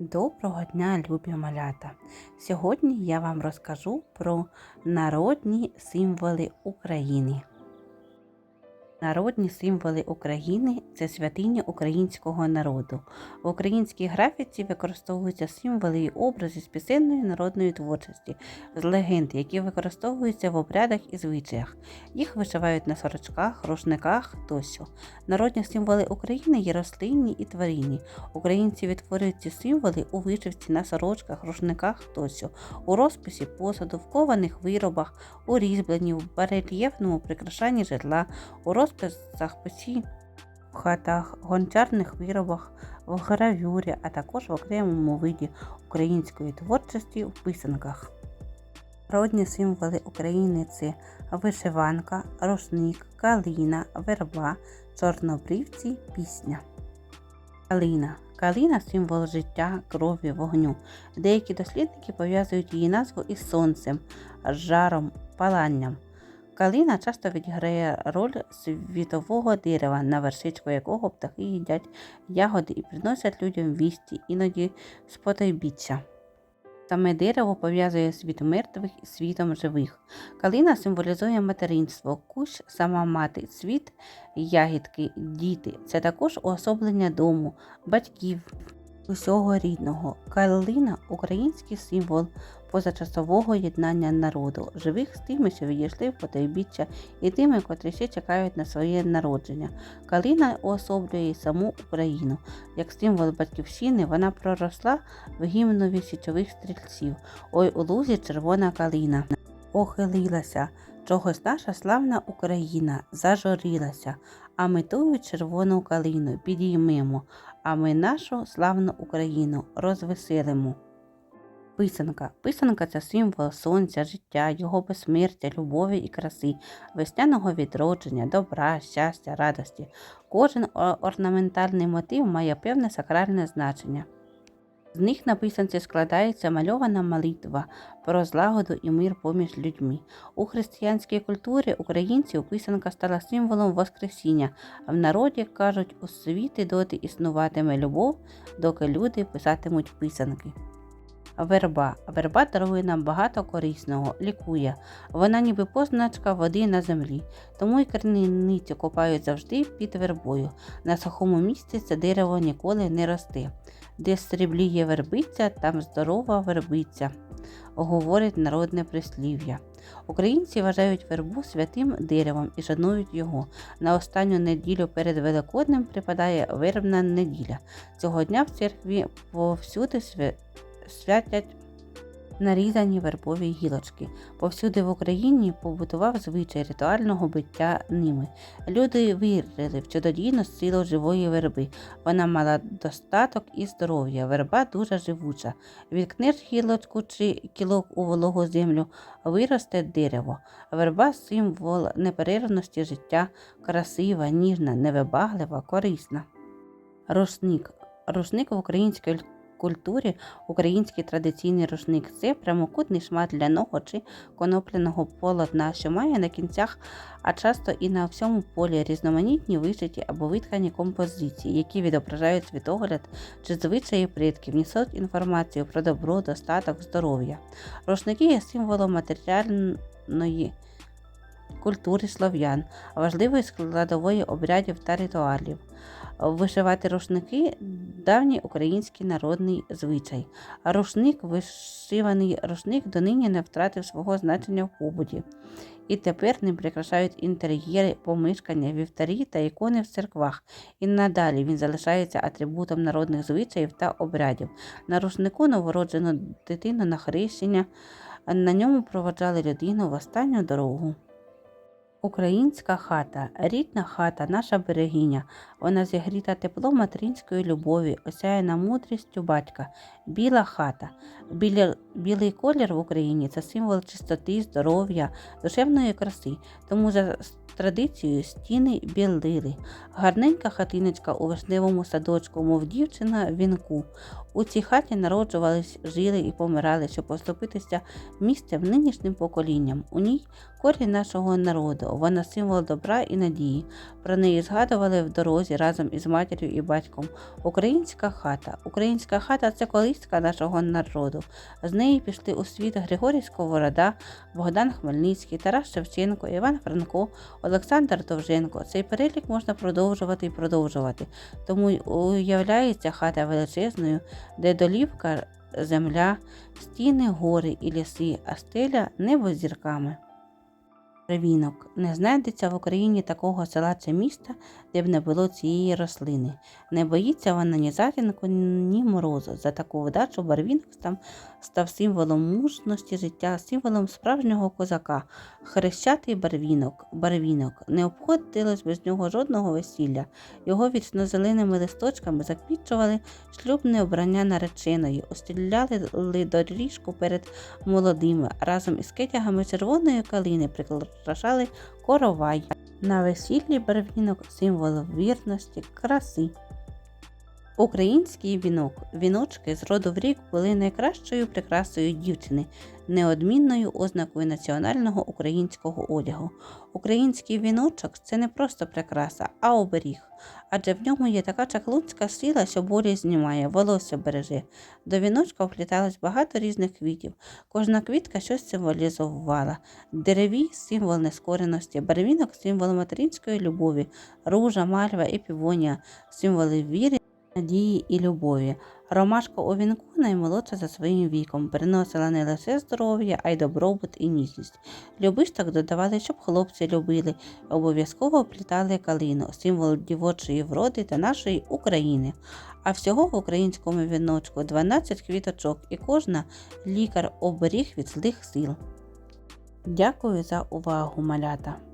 Доброго дня, любі малята! Сьогодні я вам розкажу про народні символи України. Народні символи України це святині українського народу. В українській графіці використовуються символи і образи з пісенної народної творчості, з легенд, які використовуються в обрядах і звичаях. Їх вишивають на сорочках, рушниках тощо. Народні символи України є рослинні і тваринні. Українці відтворюють ці символи у вишивці на сорочках, рушниках тощо, у розписі посуду, в кованих виробах, у різьбленні, в барельєфному прикрашанні житла, у розписах печі, в хатах, гончарних виробах, в гравюрі, а також в окремому виді української творчості в писанках. Народні символи України це вишиванка, рушник, калина, верба, чорнобривці, пісня. Калина. Калина символ життя, крові, вогню. Деякі дослідники пов'язують її назву із сонцем, жаром, паланням. Калина часто відіграє роль світового дерева, на вершичку якого птахи їдять ягоди і приносять людям вісті, іноді з потойбіччя. Саме дерево пов'язує світ мертвих із світом живих. Калина символізує материнство, кущ сама мати, світ, ягідки, діти. Це також уособлення дому, батьків, усього рідного. Калина український символ позачасового єднання народу, живих з тими, що відійшли в потойбіччя, і тими, котрі ще чекають на своє народження. Калина уособлює саму Україну. Як символ батьківщини, вона проросла в гімнові січових стрільців. Ой у лузі червона калина. Охилилася, чогось наша славна Україна зажорілася, а ми тую червону калину підіймемо, а ми нашу славну Україну розвеселимо. Писанка. Писанка це символ сонця, життя, його безсмертя, любові і краси, весняного відродження, добра, щастя, радості. Кожен орнаментальний мотив має певне сакральне значення. З них на писанці складається мальована молитва про злагоду і мир поміж людьми. У християнській культурі українців писанка стала символом Воскресіння, а в народі кажуть, у світі доти існуватиме любов, доки люди писатимуть писанки. Верба. Верба дарує нам багато корисного, лікує. Вона ніби позначка води на землі, тому й керниці копають завжди під вербою. На сухому місці це дерево ніколи не росте. Де срібліє вербиця, там здорова вербиця, говорить народне прислів'я. Українці вважають вербу святим деревом і шанують його. На останню неділю перед Великоднем припадає вербна неділя. Цього дня в церкві повсюди свя- святять нарізані вербові гілочки. Повсюди в Україні побутував звичай ритуального биття ними. Люди вірили в чудодійну силу живої верби. Вона мала достаток і здоров'я. Верба дуже живуча. Відкнеш гілочку чи кілок у вологу землю, виросте дерево. Верба символ неперервності життя, красива, ніжна, невибаглива, корисна. Рушник. Рушник в українській культурі український традиційний рушник це прямокутний шмат ляного чи конопляного полотна, що має на кінцях, а часто і на всьому полі різноманітні вишиті або виткані композиції, які відображають світогляд чи звичаї предків, несуть інформацію про добро, достаток, здоров'я. Рушники є символом матеріальної культури слов'ян, важливою складовою обрядів та ритуалів. Вишивати рушники давній український народний звичай. Рушник, вишиваний рушник донині не втратив свого значення в побуті. І тепер ним прикрашають інтер'єри, помешкання, вівтарі та ікони в церквах. І надалі він залишається атрибутом народних звичаїв та обрядів. На рушнику новороджену дитину на хрещення, на ньому проводжали людину в останню дорогу. Українська хата, рідна хата, наша берегиня. Вона зігріта теплом материнської любові, осяяна мудрістю батька. Біла хата. Біля, білий колір в Україні це символ чистоти, здоров'я, душевної краси. Тому за традицією стіни білили. Гарненька хатиночка у вишневому садочку, мов дівчина в вінку. У цій хаті народжувались, жили і помирали, щоб поступитися місцем нинішнім поколінням. У ній корінь нашого народу. Вона символ добра і надії. Про неї згадували в дорозі разом із матір'ю і батьком. Українська хата. Українська хата це колиска нашого народу. З неї пішли у світ Григорій Сковорода, Богдан Хмельницький, Тарас Шевченко, Іван Франко, Олександр Довженко. Цей перелік можна продовжувати і продовжувати. Тому уявляється хата величезною, де долівка земля, стіни, гори і ліси, а стеля небо зірками. Ревінок. Не знайдеться в Україні такого села чи міста, де б не було цієї рослини. Не боїться вона ні затінку, ні морозу. За таку вдачу барвінок там став символом мужності життя, символом справжнього козака. Хрещатий барвінок, барвінок. Не обходилось без нього жодного весілля. Його вічно-зеленими листочками заквічували шлюбне обрання нареченої, остріляли доріжку перед молодими, разом із кетягами червоної калини прикрашали коровай. На весіллі барвінок символ вірності, краси. Український вінок. Віночки з роду в рік були найкращою прикрасою дівчини, неодмінною ознакою національного українського одягу. Український віночок це не просто прикраса, а оберіг. Адже в ньому є така чаклунська сила, що болі знімає, волосся береже. До віночка впліталось багато різних квітів. Кожна квітка щось символізувала. Деревій символ нескореності, барвінок символ материнської любові, ружа, мальва і півонія, символи віри надії і любові. Ромашка у вінку наймолодша за своїм віком, приносила не лише здоров'я, а й добробут і ніжність. Любисток додавали, щоб хлопці любили, обов'язково вплітали калину, символ дівочої вроди та нашої України. А всього в українському віночку 12 квіточок, і кожна лікар оберіг від злих сил. Дякую за увагу, малята!